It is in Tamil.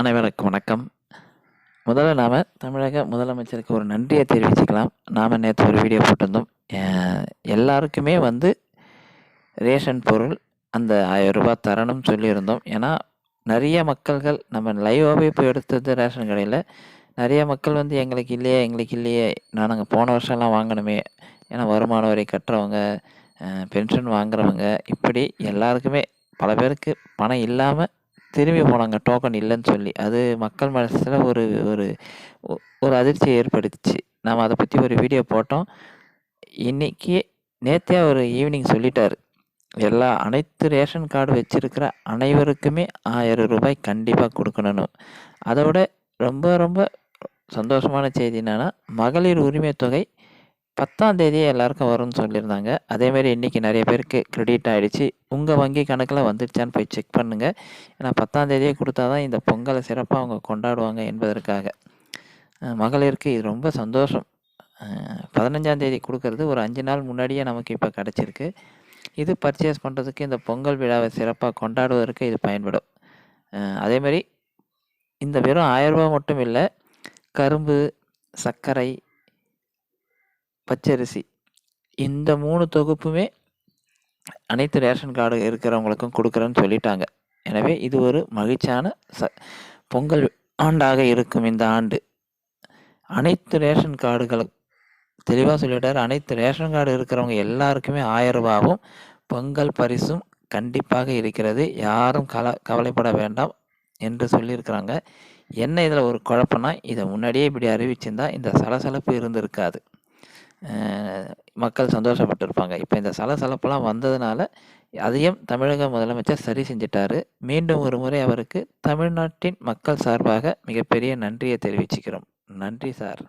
அனைவருக்கும் வணக்கம். முதல்ல நாம் தமிழக முதலமைச்சருக்கு ஒரு நன்றியை தெரிவிச்சுக்கலாம். நாம் நேற்று ஒரு வீடியோ போட்டிருந்தோம். எல்லாருக்குமே வந்து ரேஷன் பொருள் அந்த ஆயிரம் ரூபாய் தரணும்னு சொல்லியிருந்தோம். ஏன்னா நிறைய மக்கள்கள் நம்ம லைவாகவே போய் எடுத்தது ரேஷன் கடையில். நிறைய மக்கள் வந்து எங்களுக்கு இல்லையே எங்களுக்கு இல்லையே நான் நாங்கள் போன வருஷம்லாம் வாங்கணுமே. ஏன்னா வருமான வரி கட்டுறவங்க பென்ஷன் வாங்குறவங்க இப்படி எல்லாருக்குமே பல பேருக்கு பணம் இல்லாமல் திரும்பி போனாங்க டோக்கன் இல்லைன்னு சொல்லி. அது மக்கள் மனசில் ஒரு ஒரு ஒரு அதிர்ச்சியை ஏற்படுத்துச்சு. நாம் அதை பற்றி ஒரு வீடியோ போட்டோம். இன்னைக்கு நேற்றே ஒரு ஈவினிங் சொல்லிட்டார். எல்லா அனைத்து ரேஷன் கார்டு வச்சுருக்கிற அனைவருக்குமே ஆயிரம் ரூபாய் கண்டிப்பாக கொடுக்கணும். அதோட ரொம்ப ரொம்ப சந்தோஷமான செய்தி என்னென்னா மகளிர் உரிமை தொகை பத்தாம் தேதி எல்லாருக்கும் வரும்னு சொல்லியிருந்தாங்க. அதேமாரி இன்றைக்கி நிறைய பேருக்கு கிரெடிட் ஆகிடுச்சு உங்கள் வங்கி கணக்கில் வந்துடுச்சான்னு போய் செக் பண்ணுங்கள் ஏன்னா பத்தாம் தேதியே கொடுத்தா தான் இந்த பொங்கலை சிறப்பாக அவங்க கொண்டாடுவாங்க என்பதற்காக. மகளிருக்கு இது ரொம்ப சந்தோஷம். பதினஞ்சாம் தேதி கொடுக்கறது ஒரு அஞ்சு நாள் முன்னாடியே நமக்கு இப்போ கிடச்சிருக்கு. இது பர்ச்சேஸ் பண்ணுறதுக்கு இந்த பொங்கல் விழாவை சிறப்பாக கொண்டாடுவதற்கு இது பயன்படும். அதேமாரி இந்த வெறும் ஆயிரம் மட்டும் இல்லை கரும்பு சர்க்கரை பச்சரிசி. இந்த மூணு தொகுப்புமே அனைத்து ரேஷன் கார்டு இருக்கிறவங்களுக்கும் கொடுக்குறேன்னு சொல்லிட்டாங்க. எனவே இது ஒரு மகிழ்ச்சியான ச பொங்கல் ஆண்டாக இருக்கும் இந்த ஆண்டு. அனைத்து ரேஷன் கார்டுகளும் தெளிவாக சொல்லிட்டார். அனைத்து ரேஷன் கார்டு இருக்கிறவங்க எல்லாருக்குமே ஆயிரம் ரூபாவும் பொங்கல் பரிசும் கண்டிப்பாக இருக்கிறது. யாரும் கல கவலைப்பட வேண்டாம் என்று சொல்லியிருக்கிறாங்க. என்ன இதில் ஒரு குழப்பம்னா இதை முன்னாடியே இப்படி அறிவிச்சிருந்தா இந்த சலசலப்பு இருந்திருக்காது. மக்கள் சந்தோஷப்பட்டிருப்பாங்க. இப்போ இந்த சலசலப்பெல்லாம் வந்ததுனால அதையும் தமிழக முதலமைச்சர் சரி செஞ்சிட்டார். மீண்டும் ஒரு முறை அவருக்கு தமிழ்நாட்டின் மக்கள் சார்பாக மிகப்பெரிய நன்றியை தெரிவிச்சுக்கிறோம். நன்றி சார்.